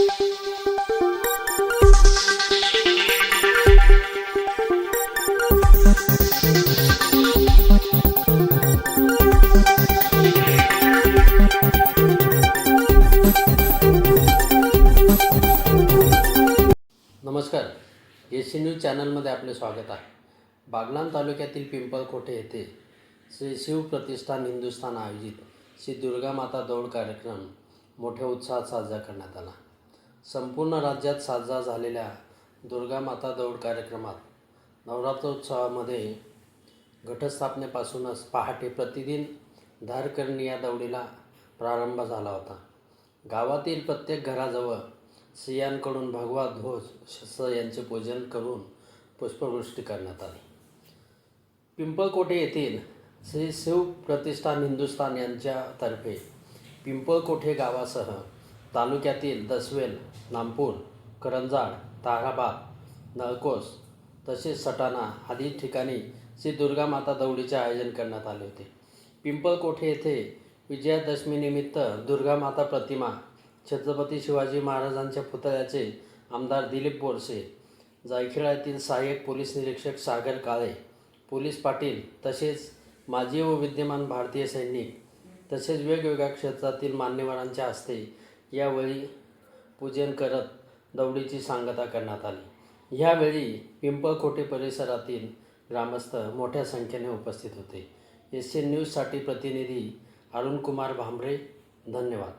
नमस्कार. S C news चॅनलमध्ये आपले स्वागत आहे. बागलाण तालुक्यातील पिंपळकोठे येथे श्री शिवप्रतिष्ठान हिंदुस्थान आयोजित श्री दुर्गा माता दौड कार्यक्रम मोठ्या उत्साहात साजरा करण्यात आला. संपूर्ण राज्यात साजरा झालेल्या दुर्गा माता दौड कार्यक्रमात नवरात्रोत्सवामध्ये घटस्थापनेपासूनच पहाटे प्रतिदिन धारकर्णी या दौडीला प्रारंभ झाला होता. गावातील प्रत्येक घराजवळ स्त्रियांकडून भगवा ध्वज शस्त्र यांचे पूजन करून पुष्पवृष्टी करण्यात आली. पिंपळकोटे येथील श्री शिव प्रतिष्ठान हिंदुस्थान यांच्यातर्फे पिंपळकोठे गावासह तालुक्यातील दसवेल नामपूर करंजाड ताराबाद नळकोस तसेच सटाणा आदी ठिकाणी श्री दुर्गा माता दौडीचे आयोजन करण्यात आले होते. पिंपळकोठे येथे विजयादशमीनिमित्त दुर्गा माता प्रतिमा छत्रपती शिवाजी महाराजांच्या पुतळ्याचे आमदार दिलीप बोरसे जायखेडा येथील सहाय्यक पोलीस निरीक्षक सागर काळे पोलीस पाटील तसेच माजी व विद्यमान भारतीय सैनिक तसेच वेगवेगळ्या क्षेत्रातील मान्यवरांच्या हस्ते यावेळी पूजन करत दौडीची सांगता करण्यात आली. यावेळी पिंपळकोटे परिसरातील ग्रामस्थ मोठ्या संख्येने उपस्थित होते. एस एन न्यूजसाठी प्रतिनिधी अरुणकुमार भांबरे धन्यवाद.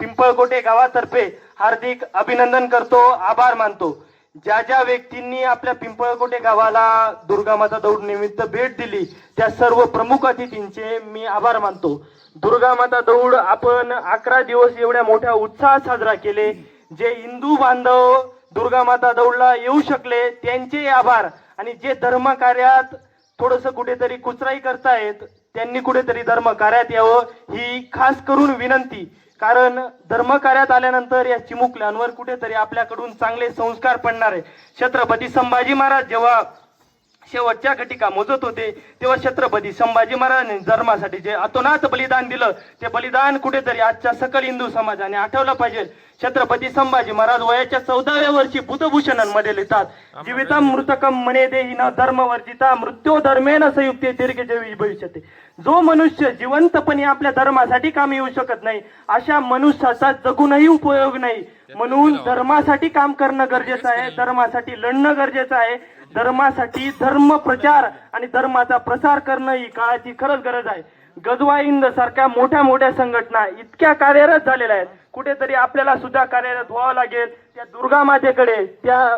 पिंपळकोटे गावातर्फे हार्दिक अभिनंदन करतो आभार मानतो. ज्या ज्या व्यक्तींनी आपल्या पिंपळकोटे गावाला दुर्गामाता दौड निमित्त भेट दिली त्या सर्व प्रमुख अतिथींचे मी आभार मानतो. दुर्गामाता दौड आपण अकरा दिवस एवढ्या मोठ्या उत्साहात साजरा केले जे हिंदू बांधव दुर्गामाता दौडला येऊ शकले त्यांचे आभार. आणि जे धर्म कार्यात थोडस कुठेतरी कुचराई करतायत त्यांनी कुठेतरी धर्म कार्यात यावं ही खास करून विनंती. कारण धर्म कार्यात आल्यानंतर या चिमुकल्यांवर कुठेतरी आपल्याकडून चांगले संस्कार पडणार आहे. छत्रपती संभाजी महाराज जेव्हा शेवटच्या घटिका मोजत होते. तेव्हा छत्रपती संभाजी महाराजांनी धर्मासाठी जे अतोनात बलिदान दिलं ते बलिदान कुठेतरी आजच्या सकल हिंदू समाजाने आठवलं पाहिजे. छत्रपती संभाजी महाराज वयाच्या चौदाव्या वर्षी बुधभूषणांमध्ये लिहितात जीवितम मृतकम मने देही न धर्म वर्जिता मृत्यू धर्मेन संयुक्ते दीर्घ भविष्यते. जो मनुष्य जिवंतपणे आपल्या धर्मासाठी काम येऊ शकत नाही अशा मनुष्याचा जगूनही उपयोग नाही. म्हणून धर्मासाठी काम करणं गरजेचं आहे धर्मासाठी लढणं गरजेचं आहे. धर्मासाठी धर्म प्रचार आणि धर्माचा प्रसार करणं ही काळाची खरंच गरज आहे. गजवा इंद सारख्या मोठ्या मोठ्या संघटना इतक्या कार्यरत झालेल्या आहेत. कुठेतरी आपल्याला सुद्धा कार्यरत व्हावं लागेल. त्या दुर्गा मातेकडे त्या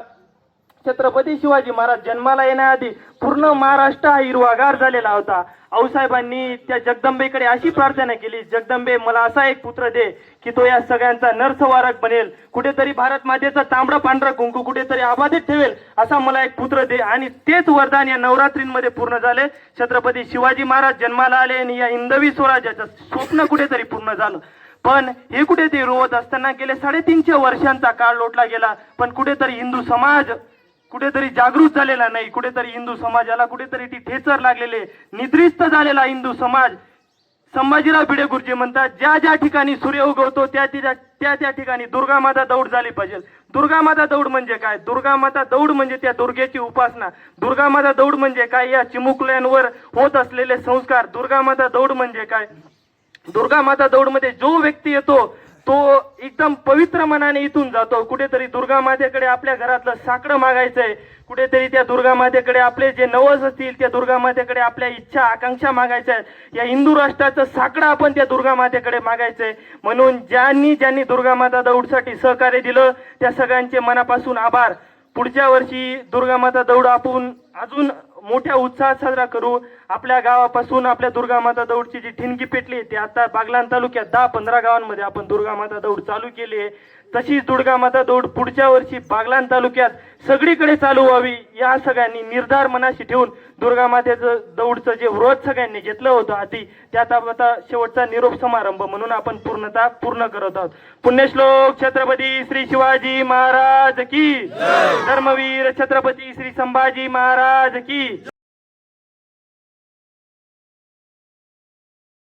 छत्रपती शिवाजी महाराज जन्माला येण्याआधी पूर्ण महाराष्ट्र हा हिरवागार झालेला होता. आऊसाहेबांनी त्या जगदंबेकडे अशी प्रार्थना केली जगदंबे मला असा एक पुत्र दे की तो या सगळ्यांचा नरसवारक बनेल. कुठेतरी भारत मातेचा तांबडा पांढरा कुंकू कुठेतरी आबाधित ठेवेल असा मला एक पुत्र दे. आणि तेच वरदान या नवरात्रींमध्ये पूर्ण झाले. छत्रपती शिवाजी महाराज जन्माला आले आणि या हिंदवी स्वराज्याचं स्वप्न कुठेतरी पूर्ण झालं. पण हे कुठेतरी रोवत असताना गेले साडेतीनशे वर्षांचा काळ लोटला गेला. पण कुठेतरी हिंदू समाज कुठेतरी जागृत झालेला नाही कुठेतरी हिंदू समाजाला कुठेतरी ती ठेचर लागलेले निद्रिस्त झालेला हिंदू समाज संभाजीराव भिडे गुरुजी म्हणतात ज्या ज्या ठिकाणी सूर्य उगवतो त्या त्या त्या त्या ठिकाणी दुर्गा माता दौड झाली पाहिजे. दुर्गा माता दौड म्हणजे काय? दुर्गा माता दौड म्हणजे त्या दुर्गेची उपासना. दुर्गा माता दौड म्हणजे काय? या चिमुकल्यांवर होत असलेले संस्कार. दुर्गा माता दौड म्हणजे काय? दुर्गा माता दौडमध्ये जो व्यक्ती येतो तो एकदम पवित्र मनाने इथून जातो. कुठेतरी दुर्गा मातेकडे आपल्या घरातलं साकडं मागायचंय. कुठेतरी त्या दुर्गा मातेकडे आपले जे नवस असतील त्या दुर्गा मातेकडे आपल्या इच्छा आकांक्षा मागायच्या. या हिंदू राष्ट्राचं साकडं आपण त्या दुर्गा मातेकडे मागायचंय. म्हणून ज्यांनी ज्यांनी दुर्गा माता दौडसाठी सहकार्य दिलं त्या सगळ्यांचे मनापासून आभार. पुढच्या वर्षी दुर्गा माता दौड आपण अजून मोठ्या उत्साहात साजरा करू. आपल्या गावापासून आपल्या दुर्गा माता दौडची जी ठिणगी पेटली ती आता बागलाण तालुक्यात दहा पंधरा गावांमध्ये आपण दुर्गा माता दौड चालू केली आहे. तशीच दुर्गा माता दौड पुढच्या वर्षी बागलाण तालुक्यात सगळीकडे चालू व्हावी या सगळ्यांनी निर्धार मनाशी ठेवून दुर्गा मातेचं दौडचं जे व्रत सगळ्यांनी घेतलं होतं हाती त्यात आता शेवटचा निरोप समारंभ म्हणून आपण पूर्णता पूर्ण करत आहोत. पुण्यश्लोक छत्रपती श्री शिवाजी महाराज की धर्मवीर छत्रपती श्री संभाजी महाराज की.